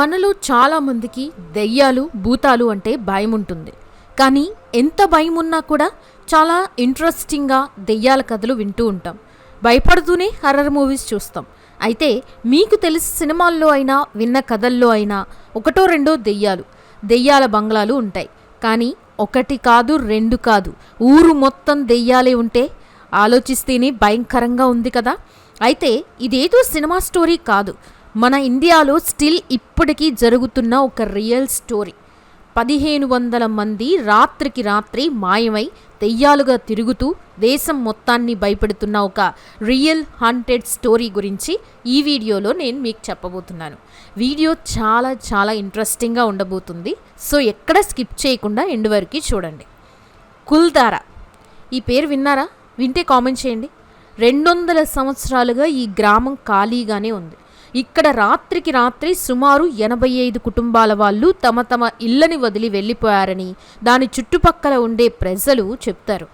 మనలో చాలామందికి దెయ్యాలు భూతాలు అంటే భయం ఉంటుంది కానీ ఎంత భయం ఉన్నా కూడా చాలా ఇంట్రెస్టింగ్గా దెయ్యాల కథలు వింటూ ఉంటాం. భయపడుతూనే హర్రర్ మూవీస్ చూస్తాం. అయితే మీకు తెలిసి సినిమాల్లో అయినా విన్న కథల్లో అయినా ఒకటో రెండో దెయ్యాలు దెయ్యాల బంగ్లాలు ఉంటాయి. కానీ ఒకటి కాదు రెండు కాదు. ఊరు మొత్తం దెయ్యాలే ఉంటే ఆలోచిస్తేనే భయంకరంగా ఉంది కదా. అయితే ఇదేదో సినిమా స్టోరీ కాదు. మన ఇండియాలో స్టిల్ ఇప్పటికీ జరుగుతున్న ఒక రియల్ స్టోరీ. పదిహేను వందల మంది రాత్రికి రాత్రి మాయమై దెయ్యాలుగా తిరుగుతూ దేశం మొత్తాన్ని భయపెడుతున్న ఒక రియల్ హంటెడ్ స్టోరీ గురించి ఈ వీడియోలో నేను మీకు చెప్పబోతున్నాను. వీడియో చాలా చాలా ఇంట్రెస్టింగ్గా ఉండబోతుంది. సో ఎక్కడ స్కిప్ చేయకుండా ఎండ్ వరకు చూడండి. కుల్దారా. ఈ పేరు విన్నారా? వింటే కామెంట్ చేయండి. రెండు వందల సంవత్సరాలుగా ఈ గ్రామం ఖాళీగానే ఉంది. ఇక్కడ రాత్రికి రాత్రి సుమారు ఎనభై ఐదు కుటుంబాల వాళ్ళు తమ తమ ఇళ్ళని వదిలి వెళ్ళిపోయారని దాని చుట్టుపక్కల ఉండే ప్రజలు చెప్తారు.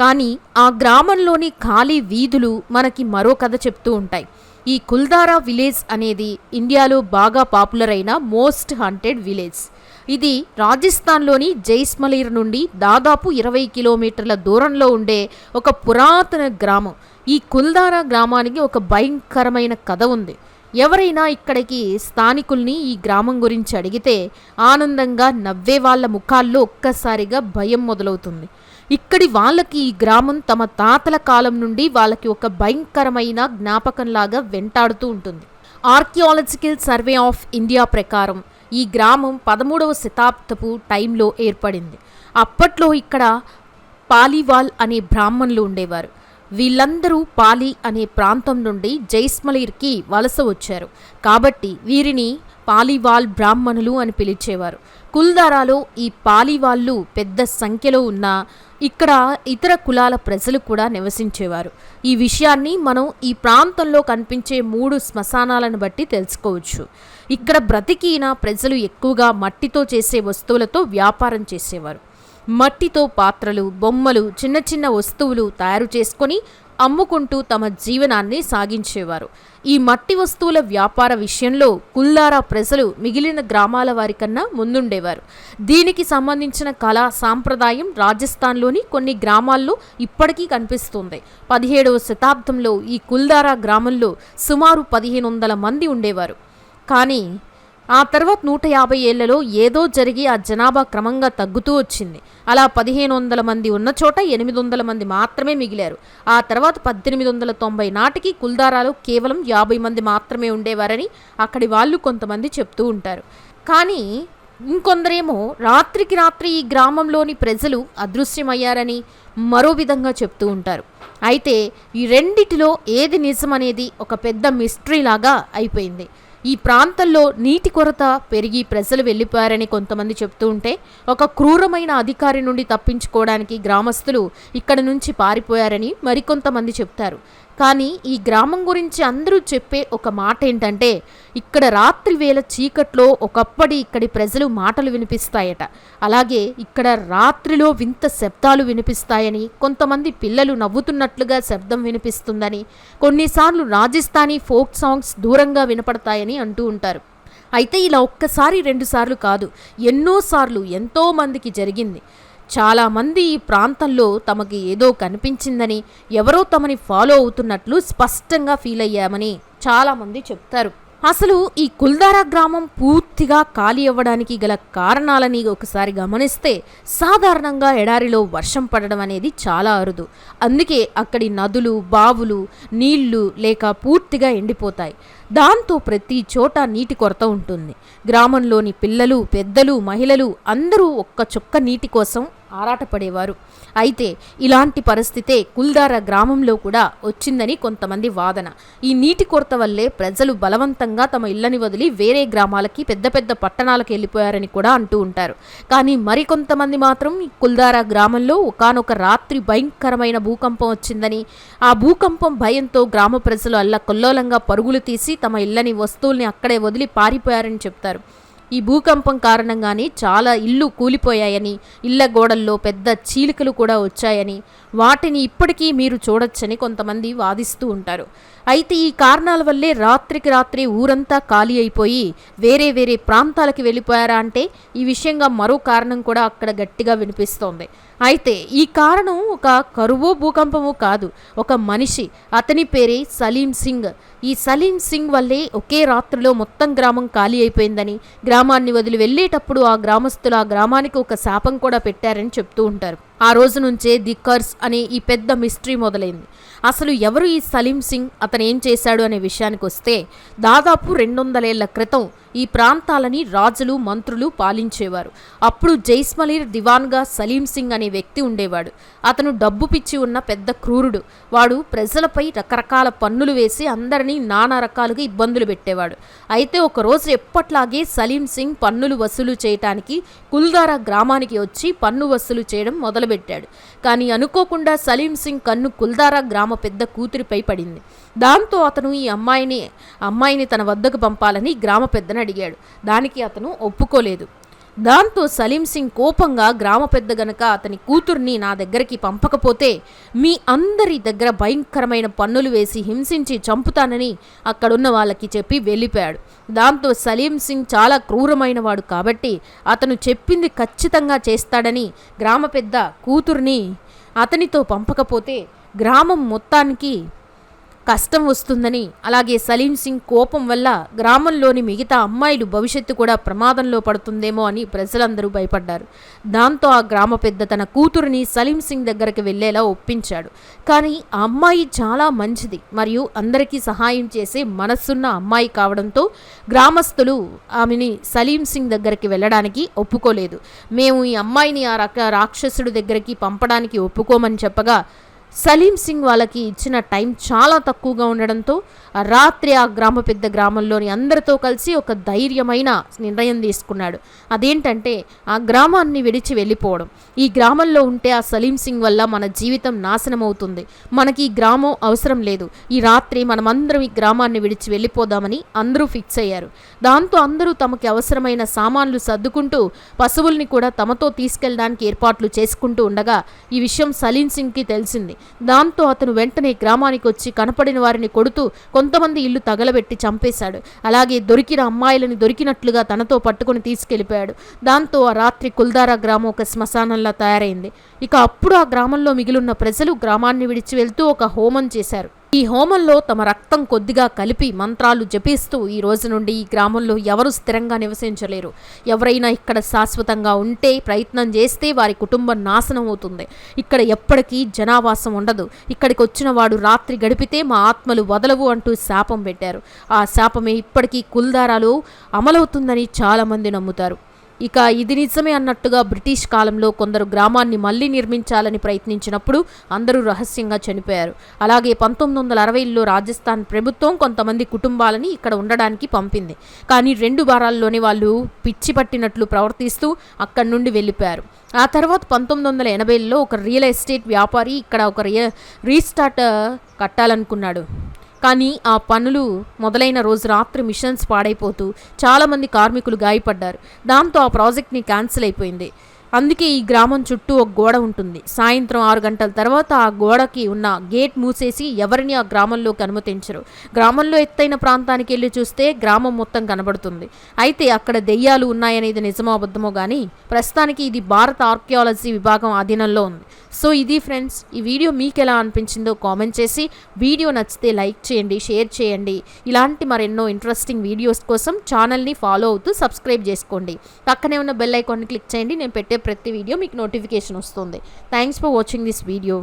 కానీ ఆ గ్రామంలోని ఖాళీ వీధులు మనకి మరో కథ చెప్తూ ఉంటాయి. ఈ కుల్దారా విలేజ్ అనేది ఇండియాలో బాగా పాపులర్ అయిన మోస్ట్ హంటెడ్ విలేజ్. ఇది రాజస్థాన్లోని జైస్మలీర్ నుండి దాదాపు ఇరవై కిలోమీటర్ల దూరంలో ఉండే ఒక పురాతన గ్రామం. ఈ కుల్దారా గ్రామానికి ఒక భయంకరమైన కథ ఉంది. ఎవరైనా ఇక్కడికి స్థానికుల్ని ఈ గ్రామం గురించి అడిగితే ఆనందంగా నవ్వే వాళ్ళ ముఖాల్లో ఒక్కసారిగా భయం మొదలవుతుంది. ఇక్కడి వాళ్ళకి ఈ గ్రామం తమ తాతల కాలం నుండి వాళ్ళకి ఒక భయంకరమైన జ్ఞాపకంలాగా వెంటాడుతూ ఉంటుంది. ఆర్కియాలజికల్ సర్వే ఆఫ్ ఇండియా ప్రకారం ఈ గ్రామం పదమూడవ శతాబ్దపు టైంలో ఏర్పడింది. అప్పట్లో ఇక్కడ పాలీవాల్ అనే బ్రాహ్మణులు ఉండేవారు. వీళ్ళందరూ పాలి అనే ప్రాంతం నుండి జైస్మలీర్కి వలస వచ్చారు. కాబట్టి వీరిని పాలివాల్ బ్రాహ్మణులు అని పిలిచేవారు. కుల్దారాలో ఈ పాలివాళ్ళు పెద్ద సంఖ్యలో ఉన్న ఇక్కడ ఇతర కులాల ప్రజలు కూడా నివసించేవారు. ఈ విషయాన్ని మనం ఈ ప్రాంతంలో కనిపించే మూడు శ్మశానాలను బట్టి తెలుసుకోవచ్చు. ఇక్కడ బ్రతికిన ప్రజలు ఎక్కువగా మట్టితో చేసే వస్తువులతో వ్యాపారం చేసేవారు. మట్టితో పాత్రలు బొమ్మలు చిన్న చిన్న వస్తువులు తయారు చేసుకొని అమ్ముకుంటూ తమ జీవనాన్ని సాగించేవారు. ఈ మట్టి వస్తువుల వ్యాపార విషయంలో కుల్లారా ప్రజలు మిగిలిన గ్రామాల వారికన్నా ముందుండేవారు. దీనికి సంబంధించిన కళా సాంప్రదాయం రాజస్థాన్లోని కొన్ని గ్రామాల్లో ఇప్పటికీ కనిపిస్తుంది. పదిహేడవ శతాబ్దంలో ఈ కుల్దారా గ్రామంలో సుమారు పదిహేను వందల మంది ఉండేవారు. కానీ ఆ తర్వాత నూట యాభై ఏళ్ళలో ఏదో జరిగి ఆ జనాభా క్రమంగా తగ్గుతూ వచ్చింది. అలా పదిహేను వందల మంది ఉన్న చోట ఎనిమిది వందల మంది మాత్రమే మిగిలారు. ఆ తర్వాత పద్దెనిమిది వందల తొంభై నాటికి కుల్దారాలో కేవలం యాభై మంది మాత్రమే ఉండేవారని అక్కడి వాళ్ళు కొంతమంది చెప్తూ ఉంటారు. కానీ ఇంకొందరేమో రాత్రికి రాత్రి ఈ గ్రామంలోని ప్రజలు అదృశ్యమయ్యారని మరో విధంగా చెప్తూ ఉంటారు. అయితే ఈ రెండిటిలో ఏది నిజమనేది ఒక పెద్ద మిస్టరీ లాగా అయిపోయింది. ఈ ప్రాంతంలో నీటి కొరత పెరిగి ప్రజలు వెళ్ళిపోయారని కొంతమంది చెప్తూ ఉంటే ఒక క్రూరమైన అధికారి నుండి తప్పించుకోవడానికి గ్రామస్తులు ఇక్కడ నుంచి పారిపోయారని మరికొంతమంది చెప్తారు. కానీ ఈ గ్రామం గురించి అందరూ చెప్పే ఒక మాట ఏంటంటే ఇక్కడ రాత్రి వేళ చీకట్లో ఒకప్పటి ఇక్కడి ప్రజలు మాటలు వినిపిస్తాయట. అలాగే ఇక్కడ రాత్రిలో వింత శబ్దాలు వినిపిస్తాయని కొంతమంది పిల్లలు నవ్వుతున్నట్లుగా శబ్దం వినిపిస్తుందని కొన్నిసార్లు రాజస్థానీ ఫోక్ సాంగ్స్ దూరంగా వినపడతాయని అంటూ ఉంటారు. అయితే ఇలా ఒక్కసారి రెండుసార్లు కాదు ఎన్నోసార్లు ఎంతో మందికి జరిగింది. చాలామంది ఈ ప్రాంతంలో తమకి ఏదో కనిపించిందని ఎవరో తమని ఫాలో అవుతున్నట్లు స్పష్టంగా ఫీల్ అయ్యామని చాలామంది చెప్తారు. అసలు ఈ కుల్దారా గ్రామం పూర్తిగా ఖాళీ అవ్వడానికి గల కారణాలని ఒకసారి గమనిస్తే సాధారణంగా ఎడారిలో వర్షం పడడం అనేది చాలా అరుదు. అందుకే అక్కడి నదులు బావులు నీళ్ళు లేక పూర్తిగా ఎండిపోతాయి. దాంతో ప్రతి చోట నీటి కొరత ఉంటుంది. గ్రామంలోని పిల్లలు పెద్దలు మహిళలు అందరూ ఒక్క చుక్క నీటి కోసం ఆరాటపడేవారు. అయితే ఇలాంటి పరిస్థితే కుల్దారా గ్రామంలో కూడా వచ్చిందని కొంతమంది వాదన. ఈ నీటి కొరత వల్లే ప్రజలు బలవంతంగా తమ ఇళ్ళని వదిలి వేరే గ్రామాలకి పెద్ద పెద్ద పట్టణాలకు వెళ్ళిపోయారని కూడా అంటూ ఉంటారు. కానీ మరికొంతమంది మాత్రం కుల్దారా గ్రామంలో ఒకనొక రాత్రి భయంకరమైన భూకంపం వచ్చిందని ఆ భూకంపం భయంతో గ్రామ ప్రజలు అల్ల కొల్లోలంగా పరుగులు తీసి తమ ఇళ్ళని వస్తువుల్ని అక్కడే వదిలి పారిపోయారని చెప్తారు. ఈ భూకంపం కారణంగానే చాలా ఇల్లు కూలిపోయాయని ఇళ్ళ గోడల్లో పెద్ద చీలికలు కూడా వచ్చాయని వాటిని ఇప్పటికీ మీరు చూడొచ్చని కొంతమంది వాదిస్తూ ఉంటారు. అయితే ఈ కారణాల వల్లే రాత్రికి రాత్రి ఊరంతా ఖాళీ అయిపోయి వేరే వేరే ప్రాంతాలకు వెళ్ళిపోయారా అంటే ఈ విషయంగా మరో కారణం కూడా అక్కడ గట్టిగా వినిపిస్తోంది. అయితే ఈ కారణం ఒక కరువు భూకంపము కాదు. ఒక మనిషి అతని పేరే సలీం సింగ్. ఈ సలీం సింగ్ వల్లే ఒకే రాత్రిలో మొత్తం గ్రామం ఖాళీ అయిపోయిందని గ్రామాన్ని వదిలి వెళ్ళేటప్పుడు ఆ గ్రామస్తులు ఆ గ్రామానికి ఒక శాపం కూడా పెట్టారని చెప్తూ ఉంటారు. ఆ రోజు నుంచే ది కర్స్ అనే ఈ పెద్ద మిస్టరీ మొదలైంది. అసలు ఎవరు ఈ సలీం సింగ్ అతను ఏం చేశాడు అనే విషయానికి వస్తే దాదాపు రెండు వందలేళ్ళ క్రితం ఈ ప్రాంతాలని రాజులు మంత్రులు పాలించేవారు. అప్పుడు జైస్మలీర్ దివాన్గా సలీం సింగ్ అనే వ్యక్తి ఉండేవాడు. అతను డబ్బు పిచ్చి ఉన్న పెద్ద క్రూరుడు. వాడు ప్రజలపై రకరకాల పన్నులు వేసి అందరినీ నానా రకాలుగా ఇబ్బందులు పెట్టేవాడు. అయితే ఒకరోజు ఎప్పట్లాగే సలీం సింగ్ పన్నులు వసూలు చేయటానికి కుల్దారా గ్రామానికి వచ్చి పన్ను వసూలు చేయడం మొదలుపెట్టాడు. కానీ అనుకోకుండా సలీం సింగ్ కన్ను కుల్దారా గ్రామ పెద్ద కూతురిపై పడింది. దాంతో అతను ఈ అమ్మాయిని అమ్మాయిని తన వద్దకు పంపాలని గ్రామ పెద్దను అడిగాడు. దానికి అతను ఒప్పుకోలేదు. దాంతో సలీం సింగ్ కోపంగా గ్రామ పెద్ద గనక అతని కూతుర్ని నా దగ్గరికి పంపకపోతే మీ అందరి దగ్గర భయంకరమైన పన్నులు వేసి హింసించి చంపుతానని అక్కడున్న వాళ్ళకి చెప్పి వెళ్ళిపోయాడు. దాంతో సలీం సింగ్ చాలా క్రూరమైన వాడు కాబట్టి అతను చెప్పింది ఖచ్చితంగా చేస్తాడని గ్రామ పెద్ద కూతుర్ని అతనితో పంపకపోతే గ్రామం మొత్తానికి కష్టం వస్తుందని అలాగే సలీం సింగ్ కోపం వల్ల గ్రామంలోని మిగతా అమ్మాయిలు భవిష్యత్తు కూడా ప్రమాదంలో పడుతుందేమో అని ప్రజలందరూ భయపడ్డారు. దాంతో ఆ గ్రామ పెద్ద తన కూతురిని సలీం సింగ్ దగ్గరికి వెళ్ళేలా ఒప్పించాడు. కానీ ఆ అమ్మాయి చాలా మంచిది మరియు అందరికీ సహాయం చేసే మనస్సున్న అమ్మాయి కావడంతో గ్రామస్తులు ఆమెని సలీం సింగ్ దగ్గరికి వెళ్ళడానికి ఒప్పుకోలేదు. మేము ఈ అమ్మాయిని ఆ రక రాక్షసుడి దగ్గరికి పంపడానికి ఒప్పుకోమని చెప్పగా సలీం సింగ్ వాళ్ళకి ఇచ్చిన టైం చాలా తక్కువగా ఉండడంతో రాత్రి ఆ గ్రామ పెద్ద గ్రామంలోని అందరితో కలిసి ఒక ధైర్యమైన నిర్ణయం తీసుకున్నాడు. అదేంటంటే ఆ గ్రామాన్ని విడిచి వెళ్ళిపోవడం. ఈ గ్రామంలో ఉంటే ఆ సలీం సింగ్ వల్ల మన జీవితం నాశనం అవుతుంది. మనకి ఈ గ్రామం అవసరం లేదు. ఈ రాత్రి మనమందరం ఈ గ్రామాన్ని విడిచి వెళ్ళిపోదామని అందరూ ఫిక్స్ అయ్యారు. దాంతో అందరూ తమకి అవసరమైన సామాన్లు సర్దుకుంటూ పశువుల్ని కూడా తమతో తీసుకెళ్ళడానికి ఏర్పాట్లు చేసుకుంటూ ఉండగా ఈ విషయం సలీం సింగ్కి తెలిసింది. దాంతో అతను వెంటనే గ్రామానికి వచ్చి కనపడిన వారిని కొడుతూ కొంతమంది ఇల్లు తగలబెట్టి చంపేశాడు. అలాగే దొరికిన అమ్మాయిలని దొరికినట్లుగా తనతో పట్టుకుని తీసుకెళ్ళిపోయాడు దాంతో ఆ రాత్రి కుల్దారా గ్రామం ఒక శ్మశానంలా తయారైంది. ఇక అప్పుడు ఆ గ్రామంలో మిగిలిన ప్రజలు గ్రామాన్ని విడిచి వెళ్తూ ఒక హోమం చేశారు. ఈ హోమంలో తమ రక్తం కొద్దిగా కలిపి మంత్రాలు జపిస్తూ ఈ రోజు నుండి ఈ గ్రామంలో ఎవరు స్థిరంగా నివసించలేరు. ఎవరైనా ఇక్కడ శాశ్వతంగా ఉంటే ప్రయత్నం చేస్తే వారి కుటుంబం నాశనం అవుతుంది. ఇక్కడ ఎప్పటికీ జనావాసం ఉండదు. ఇక్కడికి వచ్చిన వాడు రాత్రి గడిపితే మా ఆత్మలు వదలవు అంటూ శాపం పెట్టారు. ఆ శాపమే ఇప్పటికీ కుల్దారాలు అమలవుతుందని చాలామంది నమ్ముతారు. ఇక ఇది నిజమే అన్నట్టుగా బ్రిటిష్ కాలంలో కొందరు గ్రామాన్ని మళ్ళీ నిర్మించాలని ప్రయత్నించినప్పుడు అందరూ రహస్యంగా చనిపోయారు. అలాగే పంతొమ్మిది వందల అరవైలో రాజస్థాన్ ప్రభుత్వం కొంతమంది కుటుంబాలని ఇక్కడ ఉండడానికి పంపింది. కానీ రెండు వారాల్లోనే వాళ్ళు పిచ్చి పట్టినట్లు ప్రవర్తిస్తూ అక్కడి నుండి వెళ్ళిపోయారు. ఆ తర్వాత పంతొమ్మిది వందల ఎనభైలో ఒక రియల్ ఎస్టేట్ వ్యాపారి ఇక్కడ ఒక రియ రీస్టార్ట్ కట్టాలనుకున్నాడు. కానీ ఆ పనులు మొదలైన రోజు రాత్రి మిషన్స్ పాడైపోతూ చాలామంది కార్మికులు గాయపడ్డారు. దాంతో ఆ ప్రాజెక్ట్ని క్యాన్సిల్ అయిపోయింది. అందుకే ఈ గ్రామం చుట్టూ ఒక గోడ ఉంటుంది. సాయంత్రం ఆరు గంటల తర్వాత ఆ గోడకి ఉన్న గేట్ మూసేసి ఎవరిని ఆ గ్రామంలోకి అనుమతించరు. గ్రామంలో ఎత్తైన ప్రాంతానికి వెళ్ళి చూస్తే గ్రామం మొత్తం కనబడుతుంది. అయితే అక్కడ దెయ్యాలు ఉన్నాయనేది నిజమో అబద్ధమో కానీ ప్రస్తుతానికి ఇది భారత ఆర్కియాలజీ విభాగం అధీనంలో ఉంది. సో ఇది ఫ్రెండ్స్ ఈ వీడియో మీకు ఎలా అనిపించిందో కామెంట్ చేసి వీడియో నచ్చితే లైక్ చేయండి షేర్ చేయండి. ఇలాంటి మరెన్నో ఇంట్రెస్టింగ్ వీడియోస్ కోసం ఛానల్ని ఫాలో అవుతూ సబ్స్క్రైబ్ చేసుకోండి. పక్కనే ఉన్న బెల్ ఐకాన్ని క్లిక్ చేయండి నేను పెట్టే ప్రతి వీడియో మీకు నోటిఫికేషన్ వస్తుంది. Thanks for watching this video.